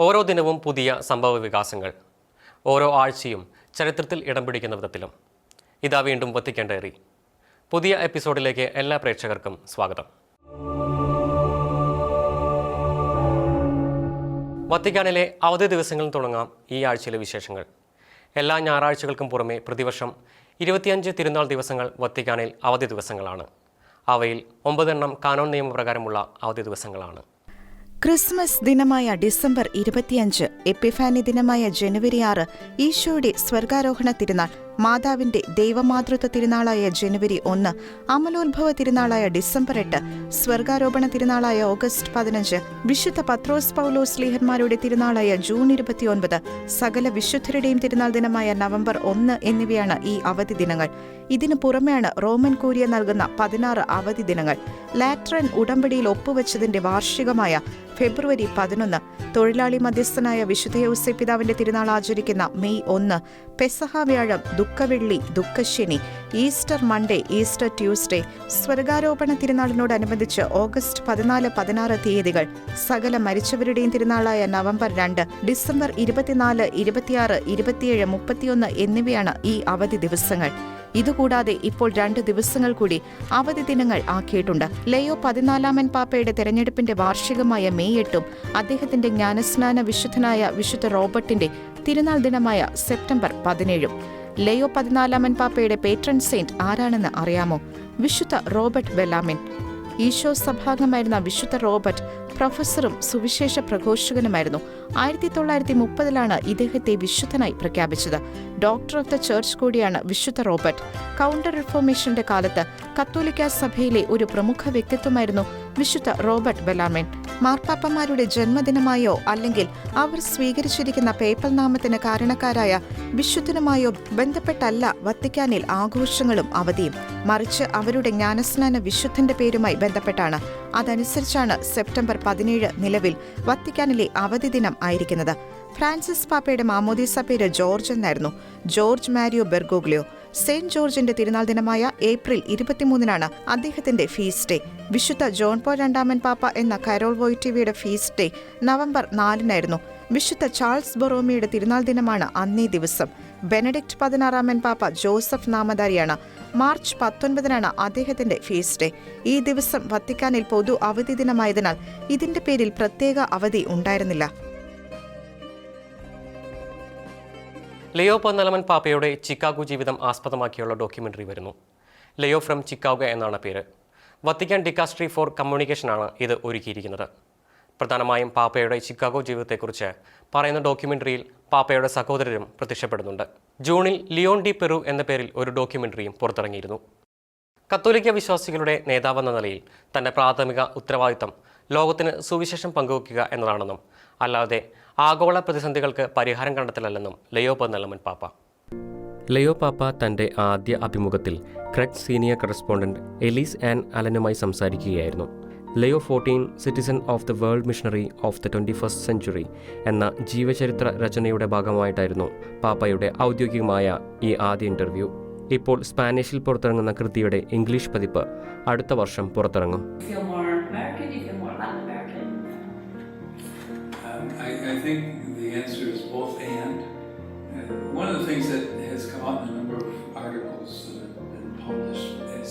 ഓരോ ദിനവും പുതിയ സംഭവ വികാസങ്ങൾ. ഓരോ ആഴ്ചയും ചരിത്രത്തിൽ ഇടം പിടിക്കുന്ന വിധത്തിലും. ഇതാ വീണ്ടും വത്തിക്കാൻ ഡയറി പുതിയ എപ്പിസോഡിലേക്ക് എല്ലാ പ്രേക്ഷകർക്കും സ്വാഗതം. വത്തിക്കാനിലെ അവധി ദിവസങ്ങളിൽ തുടങ്ങാം ഈ ആഴ്ചയിലെ വിശേഷങ്ങൾ. എല്ലാ ഞായറാഴ്ചകൾക്കും പുറമെ പ്രതിവർഷം ഇരുപത്തിയഞ്ച് തിരുനാൾ ദിവസങ്ങൾ വത്തിക്കാനിൽ അവധി ദിവസങ്ങളാണ്. അവയിൽ ഒമ്പതെണ്ണം കാനോൺ നിയമപ്രകാരമുള്ള അവധി ദിവസങ്ങളാണ്. ക്രിസ്മസ് ദിനമായ ഡിസംബർ ഇരുപത്തിയഞ്ച് എപ്പിഫാനി ദിനമായ ജനുവരി ആറ് ഈശോയുടെ സ്വർഗാരോഹണ തിരുനാൾ മാതാവിന്റെ ദൈവമാതൃത്വ തിരുനാളായ ജനുവരി ഒന്ന് അമലോത്ഭവ തിരുനാളായ ഡിസംബർ എട്ട് സ്വർഗാരോപണ തിരുനാളായ ഓഗസ്റ്റ് പതിനഞ്ച് വിശുദ്ധ പത്രോസ് പൗലോസ് ലീഹന്മാരുടെ തിരുനാളായ ജൂൺ ഇരുപത്തിയൊൻപത് സകല വിശുദ്ധരുടെയും തിരുനാൾ ദിനമായ നവംബർ ഒന്ന് എന്നിവയാണ് ഈ അവധി ദിനങ്ങൾ. ഇതിനു പുറമെയാണ് റോമൻ കൂരിയ നൽകുന്ന പതിനാറ് അവധി ദിനങ്ങൾ. ലാട്രൻ ഉടമ്പടിയിൽ ഒപ്പുവെച്ചതിന്റെ വാർഷികമായ ഫെബ്രുവരി പതിനൊന്ന് തൊഴിലാളി മധ്യസ്ഥനായ വിശുദ്ധ യോസെ പിതാവിന്റെ തിരുനാൾ ആചരിക്കുന്ന മെയ് ഒന്ന് പെസഹ വ്യാഴം ദുഃഖവെള്ളി ദുഃഖശനി ഈസ്റ്റർ മൺഡേ ഈസ്റ്റർ ട്യൂസ്ഡേ സ്വർഗാരോപണ തിരുനാളിനോടനുബന്ധിച്ച് ഓഗസ്റ്റ് പതിനാല് പതിനാറ് തീയതികൾ. സകല മരിച്ചവരുടെയും തിരുനാളായ നവംബർ രണ്ട് ഡിസംബർ ഇരുപത്തിനാല് ഇരുപത്തിയാറ് ഇരുപത്തിയേഴ് മുപ്പത്തിയൊന്ന് എന്നിവയാണ് ഈ അവധി ദിവസങ്ങൾ. ഇതുകൂടാതെ ഇപ്പോൾ രണ്ട് ദിവസങ്ങൾ കൂടി അവധി ദിനങ്ങൾ ആക്കിയിട്ടുണ്ട്. ലയോ പതിനാലാമൻ പാപ്പയുടെ തെരഞ്ഞെടുപ്പിന്റെ വാർഷികമായ മെയ് എട്ടും അദ്ദേഹത്തിന്റെ ജ്ഞാനസ്നാന വിശുദ്ധനായ വിശുദ്ധ റോബർട്ടിന്റെ തിരുനാൾ ദിനമായ സെപ്റ്റംബർ പതിനേഴും. ലയോ പതിനാലാമൻ പാപ്പയുടെ പേട്രൺ സെയിന്റ് ആരാണെന്ന് അറിയാമോ? വിശുദ്ധ റോബർട്ട് വെലാമിൻ ഈശോ സഭാംഗമായിരുന്ന വിശുദ്ധ റോബർട്ട് പ്രൊഫസറും സുവിശേഷ പ്രഘോഷകനുമായിരുന്നു. ആയിരത്തി തൊള്ളായിരത്തി മുപ്പതിലാണ് ഇദ്ദേഹത്തെ വിശുദ്ധനായി പ്രഖ്യാപിച്ചത്. ഡോക്ടർ ഓഫ് ദ ചർച്ച് കൂടിയാണ് വിശുദ്ധ റോബർട്ട്. കൗണ്ടർ റിഫോർമേഷന്റെ കാലത്ത് കത്തോലിക്ക സഭയിലെ ഒരു പ്രമുഖ വ്യക്തിത്വമായിരുന്നു വിശുദ്ധ റോബർട്ട് ബെലാമിൻ. മാർപ്പാപ്പമാരുടെ ജന്മദിനമായോ അല്ലെങ്കിൽ അവർ സ്വീകരിച്ചിരിക്കുന്ന പേപ്പൽ നാമത്തിന് കാരണക്കാരായ വിശുദ്ധനുമായോ ബന്ധപ്പെട്ടല്ല വത്തിക്കാനിൽ ആഘോഷങ്ങളും അവധിയും. മറിച്ച് അവരുടെ ജ്ഞാനസ്നാന വിശുദ്ധന്റെ പേരുമായി ബന്ധപ്പെട്ടാണ്. അതനുസരിച്ചാണ് സെപ്റ്റംബർ പതിനേഴ് നിലവിൽ വത്തിക്കാനിലെ അവധി ദിനം ആയിരിക്കുന്നത്. ഫ്രാൻസിസ് പാപ്പയുടെ മാമോദീസ പേര് ജോർജ് എന്നായിരുന്നു. George Mario Bergoglio. സെയിന്റ് ജോർജിന്റെ തിരുനാൾ ദിനമായ ഏപ്രിൽ ഇരുപത്തിമൂന്നിനാണ് അദ്ദേഹത്തിന്റെ ഫീസ് ഡേ. വിശുദ്ധ ജോൺ പോൾ രണ്ടാമൻ പാപ്പ എന്ന കരോൾ വോയിറ്റിവിയുടെ ഫീസ് ഡേ നവംബർ നാലിനായിരുന്നു. വിശുദ്ധ ചാൾസ് ബൊറോമിയുടെ തിരുനാൾ ദിനമാണ് അന്നേ ദിവസം. ബെനഡിക്ട് പതിനാറാമൻ പാപ്പ ജോസഫ് നാമധാരിയാണ്. മാർച്ച് പത്തൊൻപതിനാണ് അദ്ദേഹത്തിന്റെ ഫീസ് ഡേ. ഈ ദിവസം വത്തിക്കാനിൽ പൊതു അവധി ദിനമായതിനാൽ ഇതിന്റെ പേരിൽ പ്രത്യേക അവധി ഉണ്ടായിരുന്നില്ല. ലിയോ പന്നലമൻ പാപ്പയുടെ ചിക്കാഗോ ജീവിതം ആസ്പദമാക്കിയുള്ള ഡോക്യുമെന്ററി വരുന്നു. ലിയോ ഫ്രം ചിക്കാഗോ എന്നാണ് പേര്. വത്തിക്കാൻ ഡിക്കാസ്ട്രി ഫോർ കമ്മ്യൂണിക്കേഷനാണ് ഇത് ഒരുക്കിയിരിക്കുന്നത്. പ്രധാനമായും പാപ്പയുടെ ചിക്കാഗോ ജീവിതത്തെക്കുറിച്ച് പറയുന്ന ഡോക്യുമെന്ററിയിൽ പാപ്പയുടെ സഹോദരരും പ്രത്യക്ഷപ്പെടുന്നുണ്ട്. ജൂണിൽ ലിയോൺ ഡി പെറു എന്ന പേരിൽ ഒരു ഡോക്യുമെന്ററിയും പുറത്തിറങ്ങിയിരുന്നു. കത്തോലിക്ക വിശ്വാസികളുടെ നേതാവെന്ന നിലയിൽ തന്റെ പ്രാഥമിക ഉത്തരവാദിത്തം ലോകത്തിന് സുവിശേഷം പങ്കുവയ്ക്കുക എന്നതാണെന്നും അല്ലാതെ ആഗോള പ്രതിസന്ധികൾക്ക് പരിഹാരം കണ്ടെത്തലല്ലെന്നും ലയോ പന്നലമൻ പാപ്പ. ലയോ പാപ്പ തന്റെ ആദ്യ അഭിമുഖത്തിൽ Crux senior correspondent Elise Ann അലനുമായി സംസാരിക്കുകയായിരുന്നു. Leo fourteen citizen of the world missionary of the twenty first century എന്ന ജീവചരിത്ര രചനയുടെ ഭാഗമായിട്ടായിരുന്നു പാപ്പയുടെ ഔദ്യോഗികമായ ഈ ആദ്യ ഇന്റർവ്യൂ ഇപ്പോൾ സ്പാനിഷിൽ പുറത്തിറങ്ങുന്ന കൃതിയുടെ ഇംഗ്ലീഷ് പതിപ്പ് അടുത്ത വർഷം പുറത്തിറങ്ങും. Think the answer is both and. and. one of the things that has come out in a number of articles that have been published is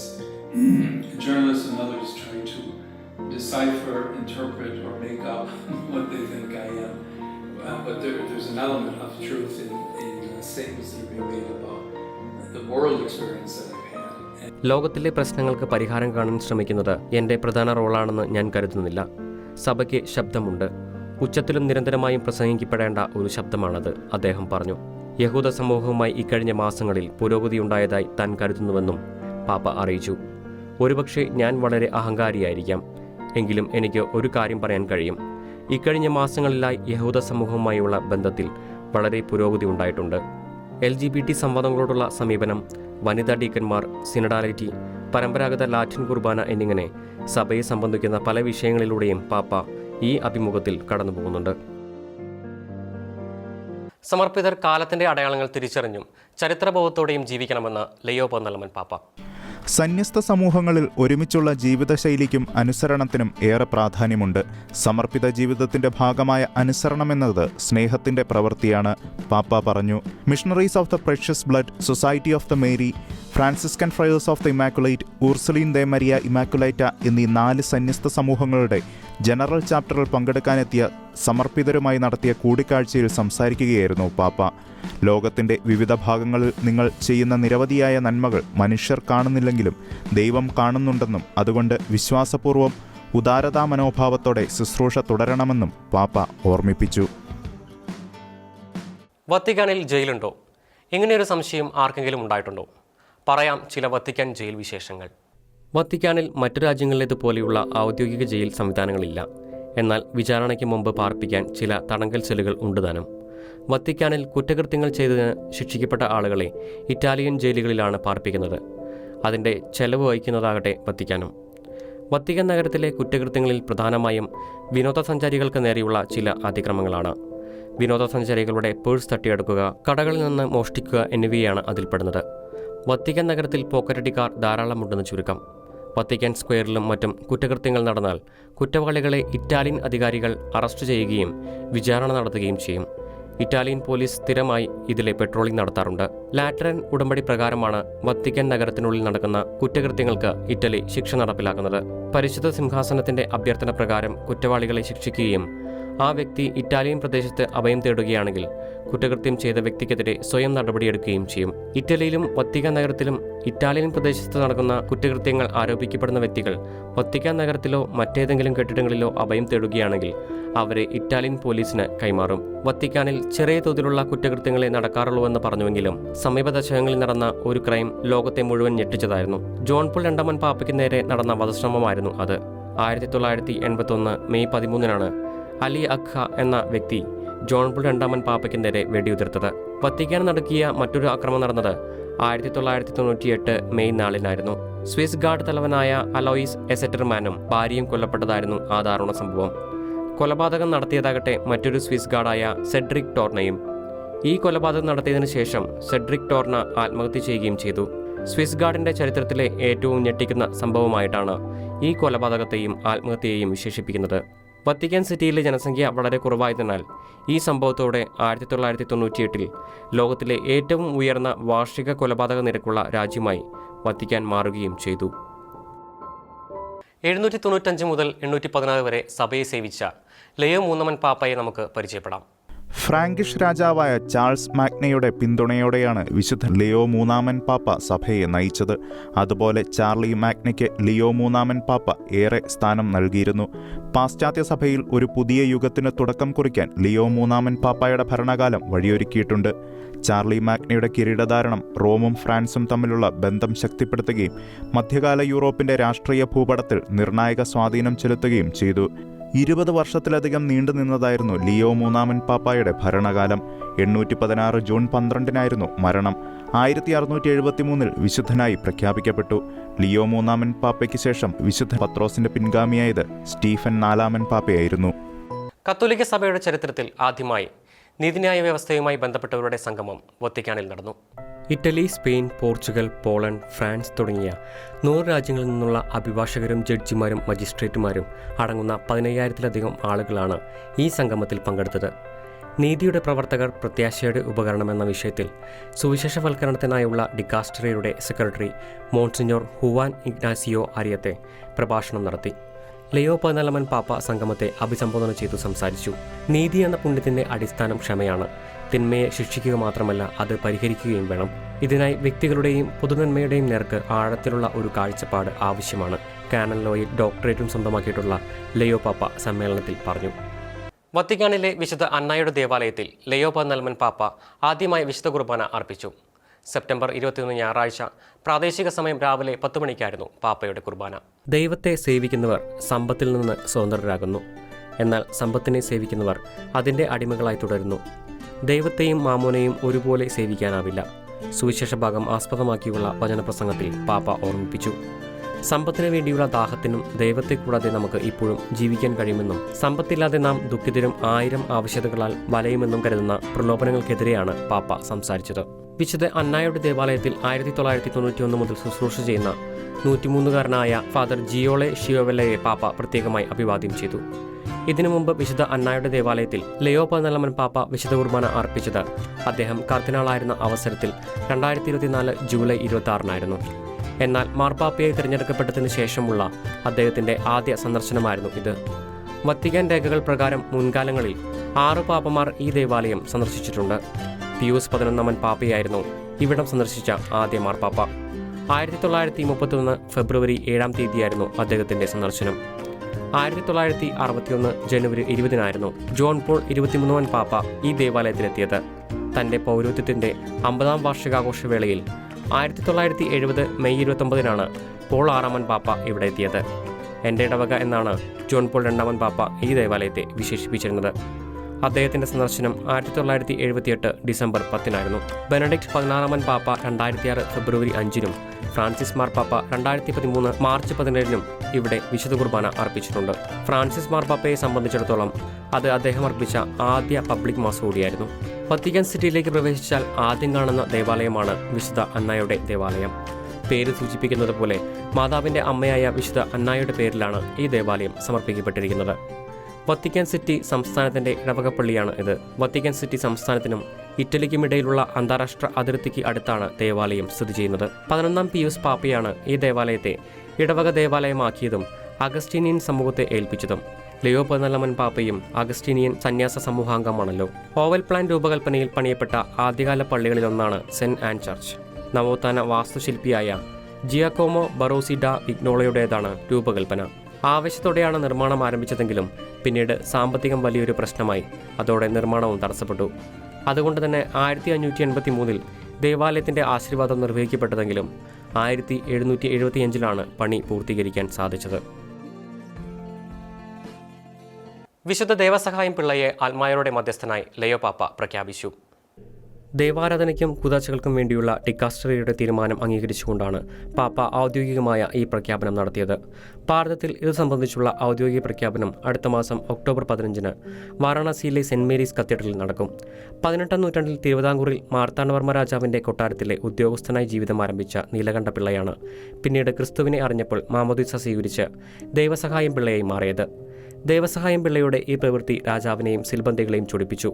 journalists and others trying to decipher, interpret, or make up what they think I am. Uh, but there, there's an element of truth in, in uh, statements that are being made about the world experience that I've had. ലോകത്തിലെ പ്രശ്നങ്ങൾക്ക് പരിഹാരം കാണാൻ ശ്രമിക്കുന്നത് എന്റെ പ്രധാന റോളാണെന്ന് ഞാൻ കരുതുന്നില്ല സഭയ്ക്ക് ശബ്ദമുണ്ട് ഉച്ചത്തിലും നിരന്തരമായും പ്രസംഗിക്കപ്പെടേണ്ട ഒരു ശബ്ദമാണത് അദ്ദേഹം പറഞ്ഞു. യഹൂദ സമൂഹവുമായി ഇക്കഴിഞ്ഞ മാസങ്ങളിൽ പുരോഗതി പുരോഗതിയുണ്ടായതായി താൻ കരുതുന്നുവെന്നും പാപ്പ അറിയിച്ചു. ഒരുപക്ഷെ ഞാൻ വളരെ അഹങ്കാരിയായിരിക്കാം എങ്കിലും എനിക്ക് ഒരു കാര്യം പറയാൻ കഴിയും. ഇക്കഴിഞ്ഞ മാസങ്ങളിലായി യഹൂദ സമൂഹവുമായുള്ള ബന്ധത്തിൽ വളരെ പുരോഗതി ഉണ്ടായിട്ടുണ്ട്. എൽ ജി ബി ടി സംവാദങ്ങളോടുള്ള സമീപനം വനിതാ ഡീക്കന്മാർ സിനഡാലിറ്റി പരമ്പരാഗത ലാറ്റിൻ കുർബാന എന്നിങ്ങനെ സഭയെ സംബന്ധിക്കുന്ന പല വിഷയങ്ങളിലൂടെയും പാപ്പ ഈ അഭിമുഖത്തിൽ കടന്നു പോകുന്നുണ്ട് സമർപ്പിതർ കാലത്തിന്റെ അടയാളങ്ങൾ തിരിച്ചറിഞ്ഞും ചരിത്രബോധത്തോടെയും ജീവിക്കണമെന്ന് ലയോ പന്നലമൻ പാപ്പ. സന്യസ്ത സമൂഹങ്ങളിൽ ഒരുമിച്ചുള്ള ജീവിതശൈലിക്കും അനുസരണത്തിനും ഏറെ പ്രാധാന്യമുണ്ട്. സമർപ്പിത ജീവിതത്തിന്റെ ഭാഗമായ അനുസരണമെന്നത് സ്നേഹത്തിന്റെ പ്രവൃത്തിയാണ് പാപ്പ പറഞ്ഞു. Missionaries of the precious blood society of the Mary Franciscan friars of the Immaculate Ursuline they Maria Immaculata എന്നീ നാല് സന്യസ്ത സമൂഹങ്ങളുടെ ജനറൽ ചാപ്റ്ററിൽ പങ്കെടുക്കാനെത്തിയ സമർപ്പിതരുമായി നടത്തിയ കൂടിക്കാഴ്ചയിൽ സംസാരിക്കുകയായിരുന്നു പാപ്പ. ലോകത്തിന്റെ വിവിധ ഭാഗങ്ങളിൽ നിങ്ങൾ ചെയ്യുന്ന നിരവധിയായ നന്മകൾ മനുഷ്യർ കാണുന്നില്ലെങ്കിലും ദൈവം കാണുന്നുണ്ടെന്നും അതുകൊണ്ട് വിശ്വാസപൂർവം ഉദാരതാ മനോഭാവത്തോടെ ശുശ്രൂഷ തുടരണമെന്നും പാപ്പ ഓർമ്മിപ്പിച്ചു. വത്തിക്കാനിൽ ജയിലുണ്ടോ? ഇങ്ങനെയൊരു സംശയം ആർക്കെങ്കിലും ഉണ്ടായിട്ടുണ്ടോ? പറയാം ചില വത്തിക്കാൻ ജയിൽ വിശേഷങ്ങൾ. വത്തിക്കാനിൽ മറ്റു രാജ്യങ്ങളിലേതുപോലെയുള്ള ഔദ്യോഗിക ജയിൽ സംവിധാനങ്ങളില്ല. എന്നാൽ വിചാരണയ്ക്ക് മുമ്പ് പാർപ്പിക്കാൻ ചില തടങ്കൽ സെല്ലുകൾ ഉണ്ട് താനും. വത്തിക്കാനിൽ കുറ്റകൃത്യങ്ങൾ ചെയ്തതിന് ശിക്ഷിക്കപ്പെട്ട ആളുകളെ ഇറ്റാലിയൻ ജയിലുകളിലാണ് പാർപ്പിക്കുന്നത്. അതിന്റെ ചെലവ് വഹിക്കുന്നതാകട്ടെ വത്തിക്കാനും. വത്തിക്കാൻ നഗരത്തിലെ കുറ്റകൃത്യങ്ങളിൽ പ്രധാനമായും വിനോദസഞ്ചാരികൾക്ക് നേരെയുള്ള ചില അതിക്രമങ്ങളാണ്. വിനോദസഞ്ചാരികളുടെ പേഴ്സ് തട്ടിയെടുക്കുക കടകളിൽ നിന്ന് മോഷ്ടിക്കുക എന്നിവയാണ് അതിൽപ്പെടുന്നത്. വത്തിക്കാൻ നഗരത്തിൽ പോക്കറ്റടിക്കാർ ധാരാളമുണ്ടെന്ന് ചുരുക്കം. വത്തിക്കാൻ സ്ക്വയറിലും മറ്റും കുറ്റകൃത്യങ്ങൾ നടന്നാൽ കുറ്റവാളികളെ ഇറ്റാലിയൻ അധികാരികൾ അറസ്റ്റ് ചെയ്യുകയും വിചാരണ നടത്തുകയും ചെയ്യും. ഇറ്റാലിയൻ പോലീസ് സ്ഥിരമായി ഇതിലെ പെട്രോളിംഗ് നടത്താറുണ്ട്. ലാറ്ററൻ ഉടമ്പടി പ്രകാരമാണ് വത്തിക്കാൻ നഗരത്തിനുള്ളിൽ നടക്കുന്ന കുറ്റകൃത്യങ്ങൾക്ക് ഇറ്റലി ശിക്ഷ നടപ്പിലാക്കുന്നത്. പരിശുദ്ധ സിംഹാസനത്തിന്റെ അഭ്യർത്ഥന പ്രകാരം കുറ്റവാളികളെ ശിക്ഷിക്കുകയും ആ വ്യക്തി ഇറ്റാലിയൻ പ്രദേശത്ത് അഭയം തേടുകയാണെങ്കിൽ കുറ്റകൃത്യം ചെയ്ത വ്യക്തിക്കെതിരെ സ്വയം നടപടിയെടുക്കുകയും ചെയ്യും. ഇറ്റലിയിലും വത്തിക്കാൻ നഗരത്തിലും ഇറ്റാലിയൻ പ്രദേശത്ത് നടക്കുന്ന കുറ്റകൃത്യങ്ങൾ ആരോപിക്കപ്പെടുന്ന വ്യക്തികൾ വത്തിക്കാൻ നഗരത്തിലോ മറ്റേതെങ്കിലും കെട്ടിടങ്ങളിലോ അഭയം തേടുകയാണെങ്കിൽ അവരെ ഇറ്റാലിയൻ പോലീസിന് കൈമാറും. വത്തിക്കാനിൽ ചെറിയ തോതിലുള്ള കുറ്റകൃത്യങ്ങളെ നടക്കാറുള്ളൂവെന്ന് പറഞ്ഞുവെങ്കിലും സമീപ ദശകങ്ങളിൽ നടന്ന ഒരു ക്രൈം ലോകത്തെ മുഴുവൻ ഞെട്ടിച്ചതായിരുന്നു. ജോൺ പോൾ രണ്ടാമൻ പാപ്പയ്ക്ക് നേരെ നടന്ന വധശ്രമമായിരുന്നു അത്. ആയിരത്തി തൊള്ളായിരത്തി എൺപത്തൊന്ന് മെയ് പതിമൂന്നിനാണ് അലി അഖ എന്ന വ്യക്തി ജോൺ പോൾ രണ്ടാമൻ പാപ്പയ്ക്ക് നേരെ വെടിയുതിർത്തത്. വത്തിക്കാൻ നടക്കിയ മറ്റൊരു ആക്രമണം നടന്നത് ആയിരത്തി തൊള്ളായിരത്തി തൊണ്ണൂറ്റിയെട്ട് മെയ് നാളിനായിരുന്നു സ്വിസ് ഗാർഡ് തലവനായ അലോയിസ് എസെറ്റർമാനും ഭാര്യയും കൊല്ലപ്പെട്ടതായിരുന്നു ആ ദാരുണ സംഭവം. കൊലപാതകം നടത്തിയതാകട്ടെ മറ്റൊരു സ്വിസ് ഗാർഡായ സെഡ്രിക് ടോർണയും ഈ കൊലപാതകം നടത്തിയതിനു ശേഷം സെഡ്രിക് ടോർണ ആത്മഹത്യ ചെയ്യുകയും ചെയ്തു. സ്വിസ് ഗാർഡിന്റെ ചരിത്രത്തിലെ ഏറ്റവും ഞെട്ടിക്കുന്ന സംഭവമായിട്ടാണ് ഈ കൊലപാതകത്തെയും ആത്മഹത്യയെയും വിശേഷിപ്പിക്കുന്നത്. വത്തിക്കാൻ സിറ്റിയിലെ ജനസംഖ്യ വളരെ കുറവായതിനാൽ ഈ സംഭവത്തോടെ ആയിരത്തി തൊള്ളായിരത്തി തൊണ്ണൂറ്റിയെട്ടിൽ ലോകത്തിലെ ഏറ്റവും ഉയർന്ന വാർഷിക കൊലപാതക നിരക്കുള്ള രാജ്യമായി വത്തിക്കാൻ മാറുകയും ചെയ്തു. എഴുന്നൂറ്റി തൊണ്ണൂറ്റഞ്ച് മുതൽ എണ്ണൂറ്റി പതിനാറ് വരെ സഭയെ സേവിച്ച ലയോ മൂന്നമൻ പാപ്പയെ നമുക്ക് പരിചയപ്പെടാം. ഫ്രാങ്കിഷ് രാജാവായ ചാൾസ് മാഗ്നയുടെ പിന്തുണയോടെയാണ് വിശുദ്ധ ലിയോ മൂന്നാമൻ പാപ്പ സഭയെ നയിച്ചത്. അതുപോലെ ചാർലി മാഗ്നയ്ക്ക് ലിയോ മൂന്നാമൻ പാപ്പ ഏറെ സ്ഥാനം നൽകിയിരുന്നു. പാശ്ചാത്യ സഭയിൽ ഒരു പുതിയ യുഗത്തിന് തുടക്കം കുറിക്കാൻ ലിയോ മൂന്നാമൻ പാപ്പയുടെ ഭരണകാലം വഴിയൊരുക്കിയിട്ടുണ്ട്. ചാർലി മാഗ്നയുടെ കിരീടധാരണം റോമും ഫ്രാൻസും തമ്മിലുള്ള ബന്ധം ശക്തിപ്പെടുത്തുകയും മധ്യകാല യൂറോപ്പിന്റെ രാഷ്ട്രീയ ഭൂപടത്തിൽ നിർണായക സ്വാധീനം ചെലുത്തുകയും ചെയ്തു. ഇരുപത് വർഷത്തിലധികം നീണ്ടു നിന്നതായിരുന്നു ലിയോ മൂന്നാമൻ പാപ്പായുടെ ഭരണകാലം. എണ്ണൂറ്റി പതിനാറ് ജൂൺ പന്ത്രണ്ടിനായിരുന്നു മരണം. ആയിരത്തി അറുന്നൂറ്റി എഴുപത്തി മൂന്നിൽ വിശുദ്ധനായി പ്രഖ്യാപിക്കപ്പെട്ടു. ലിയോ മൂന്നാമൻ പാപ്പയ്ക്ക് ശേഷം വിശുദ്ധ പത്രോസിന്റെ പിൻഗാമിയായത് സ്റ്റീഫൻ നാലാമൻ പാപ്പയായിരുന്നു. കത്തോലിക്ക സഭയുടെ ചരിത്രത്തിൽ ആദ്യമായി നീതിന്യായ വ്യവസ്ഥയുമായി ബന്ധപ്പെട്ടവരുടെ സംഗമം വത്തിക്കാനിൽ നടന്നു. Italy Spain Portugal Poland France തുടങ്ങിയ നൂറ് രാജ്യങ്ങളിൽ നിന്നുള്ള അഭിഭാഷകരും ജഡ്ജിമാരും മജിസ്ട്രേറ്റുമാരും അടങ്ങുന്ന പതിനയ്യായിരത്തിലധികം ആളുകളാണ് ഈ സംഗമത്തിൽ പങ്കെടുത്തത്. നീതിയുടെ പ്രവർത്തകർ പ്രത്യാശയുടെ ഉപകരണം എന്ന വിഷയത്തിൽ സുവിശേഷവൽക്കരണത്തിനായുള്ള ഡിക്കാസ്റ്ററിയുടെ സെക്രട്ടറി മോൺസിഞ്ഞോർ ഹുവാൻ ഇഗ്നാസിയോ ആര്യത്തെ പ്രഭാഷണം നടത്തി. ലയോ പതിനാലാമൻ പാപ്പ സംഗമത്തെ അഭിസംബോധന ചെയ്തു സംസാരിച്ചു. നീതി എന്ന പുണ്യത്തിന്റെ അടിസ്ഥാനം ക്ഷമയാണ്. തിന്മയെ ശിക്ഷിക്കുക മാത്രമല്ല അത് പരിഹരിക്കുകയും വേണം. ഇതിനായി വ്യക്തികളുടെയും പൊതുനന്മയുടെയും നേർക്ക് ആഴത്തിലുള്ള ഒരു കാഴ്ചപ്പാട് ആവശ്യമാണ് കാനൽ ലോയിൽ ഡോക്ടറേറ്റും സ്വന്തമാക്കിയിട്ടുള്ള ലയോ പാപ്പ സമ്മേളനത്തിൽ പറഞ്ഞു. വത്തിക്കാനിലെ വിശുദ്ധ അന്നായുടെ ദേവാലയത്തിൽ ലയോപ നൽമൻ പാപ്പ ആദ്യമായി വിശുദ്ധ കുർബാന അർപ്പിച്ചു. സെപ്റ്റംബർ ഇരുപത്തിയൊന്ന് ഞായറാഴ്ച പ്രാദേശിക സമയം രാവിലെ പത്ത് മണിക്കായിരുന്നു പാപ്പയുടെ കുർബാന. ദൈവത്തെ സേവിക്കുന്നവർ സമ്പത്തിൽ നിന്ന് സ്വതന്ത്രരാകുന്നു. എന്നാൽ സമ്പത്തിനെ സേവിക്കുന്നവർ അതിന്റെ അടിമകളായി തുടരുന്നു. ദൈവത്തെയും മാമോനെയും ഒരുപോലെ സേവിക്കാനാവില്ല. സുവിശേഷ ഭാഗം ആസ്പദമാക്കിയുള്ള വചനപ്രസംഗത്തിൽ പാപ്പ ഓർമ്മിപ്പിച്ചു. സമ്പത്തിനു വേണ്ടിയുള്ള ദാഹത്തിനും ദൈവത്തെ കൂടാതെ നമുക്ക് ഇപ്പോഴും ജീവിക്കാൻ കഴിയുമെന്നും സമ്പത്തില്ലാതെ നാം ദുഃഖിതരും ആയിരം ആവശ്യതകളാൽ വലയുമെന്നും കരുതുന്ന പ്രലോഭനങ്ങൾക്കെതിരെയാണ് പാപ്പ സംസാരിച്ചത്. വിശുദ്ധ അന്നായുടെ ദേവാലയത്തിൽ ആയിരത്തി തൊള്ളായിരത്തി തൊണ്ണൂറ്റി ഒന്ന് മുതൽ ശുശ്രൂഷ ചെയ്യുന്ന നൂറ്റിമൂന്നുകാരനായ ഫാദർ ജിയോളെ ഷിയോവെല്ലയെ പാപ്പ പ്രത്യേകമായി അഭിവാദ്യം ചെയ്തു. ഇതിനു മുമ്പ് വിശുദ്ധ അണ്ണായുടെ ദേവാലയത്തിൽ ലയോ പതിനാലമൻ പാപ്പ വിശുദ്ധ കുർബാന അർപ്പിച്ചത്. അദ്ദേഹം കർദിനാളായിരുന്ന അവസരത്തിൽ രണ്ടായിരത്തി ഇരുപത്തിനാല് ജൂലൈ ഇരുപത്തി ആറിനായിരുന്നു എന്നാൽ മാർപ്പാപ്പയായി തിരഞ്ഞെടുക്കപ്പെട്ടതിന് ശേഷമുള്ള അദ്ദേഹത്തിന്റെ ആദ്യ സന്ദർശനമായിരുന്നു ഇത്. വത്തിക്കാൻ രേഖകൾ പ്രകാരം മുൻകാലങ്ങളിൽ ആറ് പാപ്പമാർ ഈ ദേവാലയം സന്ദർശിച്ചിട്ടുണ്ട്. പിയൂസ് പതിനൊന്നാമൻ പാപ്പയായിരുന്നു ഇവിടം സന്ദർശിച്ച ആദ്യ മാർപ്പാപ്പ. ആയിരത്തി തൊള്ളായിരത്തി മുപ്പത്തൊന്ന് ഫെബ്രുവരി ഏഴാം തീയതിയായിരുന്നു അദ്ദേഹത്തിന്റെ സന്ദർശനം. ആയിരത്തി തൊള്ളായിരത്തി അറുപത്തിയൊന്ന് ജനുവരി ഇരുപതിനായിരുന്നു ജോൺ പോൾ ഇരുപത്തിമൂന്നാമൻ പാപ്പ ഈ ദേവാലയത്തിലെത്തിയത്. തന്റെ പൗരോഹിത്യത്തിന്റെ അമ്പതാം വാർഷികാഘോഷ വേളയിൽ ആയിരത്തി തൊള്ളായിരത്തി എഴുപത് മെയ് ഇരുപത്തൊമ്പതിനാണ് പോൾ ആറാമൻ പാപ്പ ഇവിടെ എത്തിയത്. എന്റെ ഇടവക എന്നാണ് ജോൺ പോൾ രണ്ടാമൻ പാപ്പ ഈ ദേവാലയത്തെ വിശേഷിപ്പിച്ചിരുന്നത്. അദ്ദേഹത്തിന്റെ സന്ദർശനം ആയിരത്തി തൊള്ളായിരത്തി എഴുപത്തിയെട്ട് ഡിസംബർ പത്തിനായിരുന്നു. ബെനഡിക്ട് പതിനാറാമൻ പാപ്പ രണ്ടായിരത്തി ആറ് ഫെബ്രുവരി അഞ്ചിനും ഫ്രാൻസിസ് മാർപ്പാപ്പ രണ്ടായിരത്തി പതിമൂന്ന് മാർച്ച് പതിനേഴിനും ഇവിടെ വിശുദ്ധ കുർബാന അർപ്പിച്ചിട്ടുണ്ട്. ഫ്രാൻസിസ് മാർപ്പാപ്പയെ സംബന്ധിച്ചിടത്തോളം അത് അദ്ദേഹം അർപ്പിച്ച ആദ്യ പബ്ലിക് മാസ് കൂടിയായിരുന്നു. വത്തിക്കാൻ സിറ്റിയിലേക്ക് പ്രവേശിച്ചാൽ ആദ്യം കാണുന്ന ദേവാലയമാണ് വിശുദ്ധ അന്നായുടെ ദേവാലയം. പേര് സൂചിപ്പിക്കുന്നത് പോലെ മാതാവിന്റെ അമ്മയായ വിശുദ്ധ അന്നായുടെ പേരിലാണ് ഈ ദേവാലയം സമർപ്പിക്കപ്പെട്ടിരിക്കുന്നത്. വത്തിക്കാൻ സിറ്റി സംസ്ഥാനത്തിന്റെ ഇടവകപ്പള്ളിയാണ് ഇത്. വത്തിക്കാൻ സിറ്റി സംസ്ഥാനത്തിനും ഇറ്റലിക്കുമിടയിലുള്ള അന്താരാഷ്ട്ര അതിർത്തിക്ക് അടുത്താണ് ദേവാലയം സ്ഥിതി ചെയ്യുന്നത്. പതിനൊന്നാം പിയൂസ് പാപ്പയാണ് ഈ ദേവാലയത്തെ ഇടവക ദേവാലയമാക്കിയതും അഗസ്റ്റീനിയൻ സമൂഹത്തെ ഏൽപ്പിച്ചതും. ലിയോ പതിനാലാമൻ പാപ്പയും അഗസ്റ്റീനിയൻ സന്യാസ സമൂഹാംഗമാണല്ലോ. ഓവൽ പ്ലാൻ രൂപകൽപ്പനയിൽ പണിയപ്പെട്ട ആദ്യകാല പള്ളികളിലൊന്നാണ് സെന്റ് ആൻഡ് ചർച്ച്. നവോത്ഥാന വാസ്തുശില്പിയായ ജിയാക്കോമോ ബറോസിഡ വിഗ്നോളയുടേതാണ് രൂപകൽപ്പന. ആവശ്യത്തോടെയാണ് നിർമ്മാണം ആരംഭിച്ചതെങ്കിലും പിന്നീട് സാമ്പത്തികം വലിയൊരു പ്രശ്നമായി. അതോടെ നിർമ്മാണവും തടസ്സപ്പെട്ടു. അതുകൊണ്ട് തന്നെ ആയിരത്തി അഞ്ഞൂറ്റി എൺപത്തി മൂന്നിൽ ദേവാലയത്തിന്റെ ആശീർവാദം നിർവഹിക്കപ്പെട്ടതെങ്കിലും ആയിരത്തി എഴുന്നൂറ്റി എഴുപത്തിയഞ്ചിലാണ് പണി പൂർത്തീകരിക്കാൻ സാധിച്ചത്. വിശുദ്ധ ദേവസഹായം പിള്ളയെ ആത്മായരുടെ മധ്യസ്ഥനായി ലയോ പാപ്പ പ്രഖ്യാപിച്ചു. ദേവാരാധനയ്ക്കും കുതാശകൾക്കും വേണ്ടിയുള്ള ടിക്കാസ്റ്ററിയുടെ തീരുമാനം അംഗീകരിച്ചുകൊണ്ടാണ് പാപ്പ ഔദ്യോഗികമായ ഈ പ്രഖ്യാപനം നടത്തിയത്. ഭാരതത്തിൽ ഇത് സംബന്ധിച്ചുള്ള ഔദ്യോഗിക പ്രഖ്യാപനം അടുത്ത മാസം ഒക്ടോബർ പതിനഞ്ചിന് വാരാണസിയിലെ സെന്റ് മേരീസ് കത്തീഡ്രലിൽ നടക്കും. പതിനെട്ടാം നൂറ്റാണ്ടിൽ തിരുവിതാംകൂറിൽ മാർത്താണ്ഡവർമ്മ രാജാവിന്റെ കൊട്ടാരത്തിലെ ഉദ്യോഗസ്ഥനായി ജീവിതം ആരംഭിച്ച നീലകണ്ഠ പിള്ളയാണ് പിന്നീട് ക്രിസ്തുവിനെ അറിഞ്ഞപ്പോൾ മാമോദിസ സ്വീകരിച്ച് ദൈവസഹായം പിള്ളയായി മാറിയത്. ദേവസഹായം പിള്ളയുടെ ഈ പ്രവൃത്തി രാജാവിനെയും സിൽബന്തികളെയും ചൊടിപ്പിച്ചു.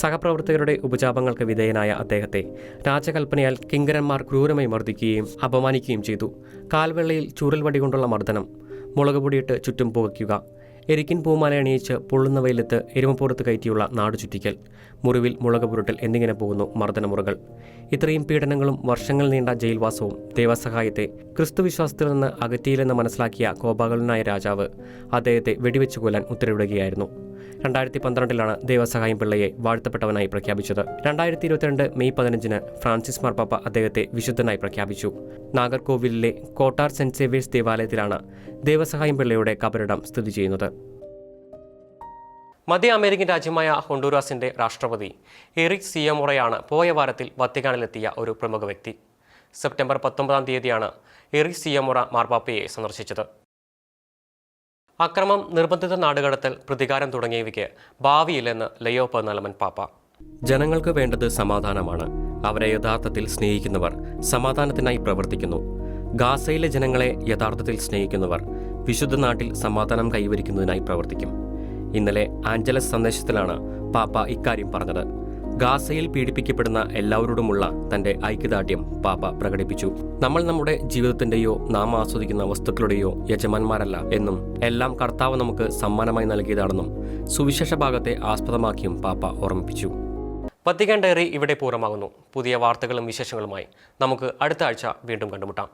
സഹപ്രവർത്തകരുടെ ഉപജാപങ്ങൾക്ക് വിധേയനായ അദ്ദേഹത്തെ രാജകൽപ്പനയാൽ കിങ്കരന്മാർ ക്രൂരമായി മർദ്ദിക്കുകയും അപമാനിക്കുകയും ചെയ്തു. കാൽവെള്ളയിൽ ചൂരൽ വടികൊണ്ടുള്ള മർദ്ദനം. മുളകുപൊടിയിട്ട് ചുറ്റും പുകയ്ക്കുക. എരിക്കിൻ പൂമാല അണിയിച്ച് പൊള്ളുന്ന വെയിലത്ത് എരുമപ്പുറത്ത് കയറ്റിയുള്ള നാടു ചുറ്റിക്കൽ മുറിവിൽ മുളക് പുരട്ടൽ എന്നിങ്ങനെ പോകുന്നു മർദ്ദനമുറകൾ. ഇത്രയും പീഡനങ്ങളും വർഷങ്ങൾ നീണ്ട ജയിൽവാസവും ദൈവസഹായത്തെ ക്രിസ്തുവിശ്വാസത്തിൽ നിന്ന് അകറ്റിയില്ലെന്ന് മനസ്സിലാക്കിയ കോപാകുലനായ രാജാവ് അദ്ദേഹത്തെ വെടിവെച്ചു കൊല്ലാൻ ഉത്തരവിടുകയായിരുന്നു. രണ്ടായിരത്തി പന്ത്രണ്ടിലാണ് ദൈവസഹായം പിള്ളയെ വാഴ്ത്തപ്പെട്ടവനായി പ്രഖ്യാപിച്ചത്. രണ്ടായിരത്തി ഇരുപത്തിരണ്ട് മെയ് പതിനഞ്ചിന് ഫ്രാൻസിസ് മാർപ്പാപ്പ അദ്ദേഹത്തെ വിശുദ്ധനായി പ്രഖ്യാപിച്ചു. നാഗർകോവിലിലെ കോട്ടാർ സെന്റ് സേവിയേഴ്സ് ദേവാലയത്തിലാണ് ദേവസഹായം പിള്ളയുടെ കബറിടം സ്ഥിതി ചെയ്യുന്നത്. മധ്യ അമേരിക്കൻ രാജ്യമായ ഹൊണ്ടൂറാസിന്റെ രാഷ്ട്രപതി എറിക് സിയമൊറയാണ് പോയ വാരത്തിൽ വത്തിക്കാനിലെത്തിയ ഒരു പ്രമുഖ വ്യക്തി. സെപ്റ്റംബർ പത്തൊമ്പതാം തീയതിയാണ് എറിക് സിയമൊറ മാർപ്പാപ്പയെ സന്ദർശിച്ചത്. അക്രമം നിർബന്ധിത നാടുകടത്തൽ പ്രതികാരം തുടങ്ങിയവയ്ക്ക് ഭാവിയില്ലെന്ന് ലയോ പതിനാലമൻ പാപ്പ. ജനങ്ങൾക്ക് വേണ്ടത് സമാധാനമാണ്. അവരെ യഥാർത്ഥത്തിൽ സ്നേഹിക്കുന്നവർ സമാധാനത്തിനായി പ്രവർത്തിക്കുന്നു. ഗാസയിലെ ജനങ്ങളെ യഥാർത്ഥത്തിൽ സ്നേഹിക്കുന്നവർ വിശുദ്ധ നാട്ടിൽ സമാധാനം കൈവരിക്കുന്നതിനായി പ്രവർത്തിക്കും. ഇന്നലെ ആഞ്ചലസ് സന്ദേശത്തിലാണ് പാപ്പ ഇക്കാര്യം പറഞ്ഞത്. ഗാസയിൽ പീഡിപ്പിക്കപ്പെടുന്ന എല്ലാവരോടുമുള്ള തന്റെ ഐക്യദാർഢ്യം പാപ്പ പ്രകടിപ്പിച്ചു. നമ്മൾ നമ്മുടെ ജീവിതത്തിന്റെയോ നാം ആസ്വദിക്കുന്ന വസ്തുക്കളുടെയോ യജമാന്മാരല്ല എന്നും എല്ലാം കർത്താവ് നമുക്ക് സമ്മാനമായി നൽകിയതാണെന്നും സുവിശേഷ ഭാഗത്തെ ആസ്പദമാക്കിയും പാപ്പ ഓർമ്മിപ്പിച്ചു. വത്തിക്കാൻ ഡയറി ഇവിടെ പൂർണമാകുന്നു. പുതിയ വാർത്തകളും വിശേഷങ്ങളുമായി നമുക്ക് അടുത്ത ആഴ്ച വീണ്ടും കണ്ടുമുട്ടാം.